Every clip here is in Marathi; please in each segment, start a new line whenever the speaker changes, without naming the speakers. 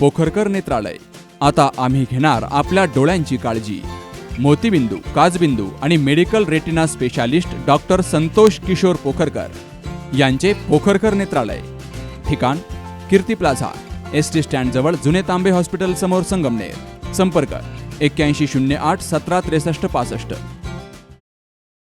पोखरकर नेत्रालय. आता आम्ही घेणार आपल्या डोळ्यांची काळजी. मोतीबिंदू काजबिंदू आणि medical retina specialist doctor Santosh Kishor Pokharkar यांचे पोखरकर नेत्रालय. ठिकाण कीर्ती प्लाझा एस टी स्टँडजवळ जुने तांबे हॉस्पिटल समोर संगमनेर. संपर्क एक्क्याऐंशी शून्य आठ सतरा त्रेसष्ट पासष्ट.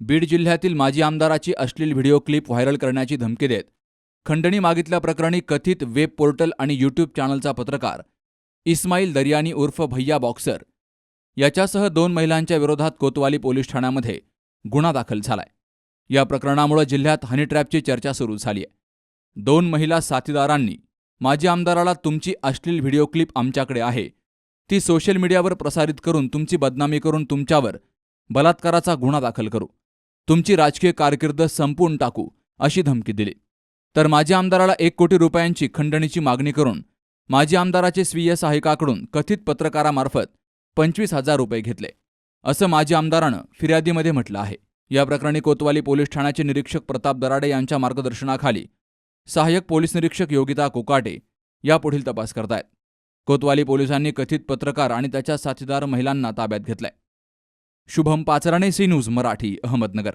बीड जिल्ह्यातील माजी आमदाराची अश्लील व्हिडिओ क्लिप व्हायरल करण्याची धमकी देत खंडणी मागितल्याप्रकरणी कथित वेब पोर्टल आणि यूट्यूब चॅनलचा पत्रकार इस्माईल दर्यानी उर्फ भैया बॉक्सर याच्यासह दोन महिलांच्या विरोधात कोतवाली पोलीस ठाण्यामध्ये गुन्हा दाखल झालाय. या प्रकरणामुळे जिल्ह्यात हनी ट्रॅपची चर्चा सुरू झाली आहे दोन महिला साथीदारांनी माजी आमदाराला तुमची अश्लील व्हिडिओ क्लिप आमच्याकडे आहे. ती सोशल मीडियावर प्रसारित करून तुमची बदनामी करून तुमच्यावर बलात्काराचा गुन्हा दाखल करू. तुमची राजकीय कारकीर्द संपवून टाकू अशी धमकी दिली. तर माजी आमदाराला एक कोटी रुपयांची खंडणीची मागणी करून माजी आमदाराचे स्वीय सहाय्यकाकडून कथित पत्रकारामार्फत पंचवीस हजार रुपये घेतले असं माजी आमदारानं फिर्यादीमध्ये म्हटलं आहे. या प्रकरणी कोतवाली पोलीस ठाण्याचे निरीक्षक प्रताप दराडे यांच्या मार्गदर्शनाखाली सहाय्यक पोलीस निरीक्षक योगिता कोकाटे यापुढील तपास करतायत. कोतवाली पोलिसांनी कथित पत्रकार आणि त्याच्या साथीदार महिलांना ताब्यात घेतलंय. Shubham Pachrane C news Marathi Ahmednagar.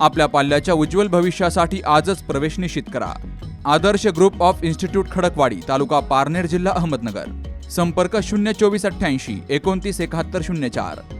आपल्या पाल्याच्या उज्ज्वल भविष्यासाठी आजच प्रवेश निश्चित करा. Adarsh group of institute Khadakwadi तालुका पारनेर जिल्हा अहमदनगर. संपर्क शून्य चोवीस अठ्ठ्याऐंशी एकोणतीस एकाहत्तर शून्य चार.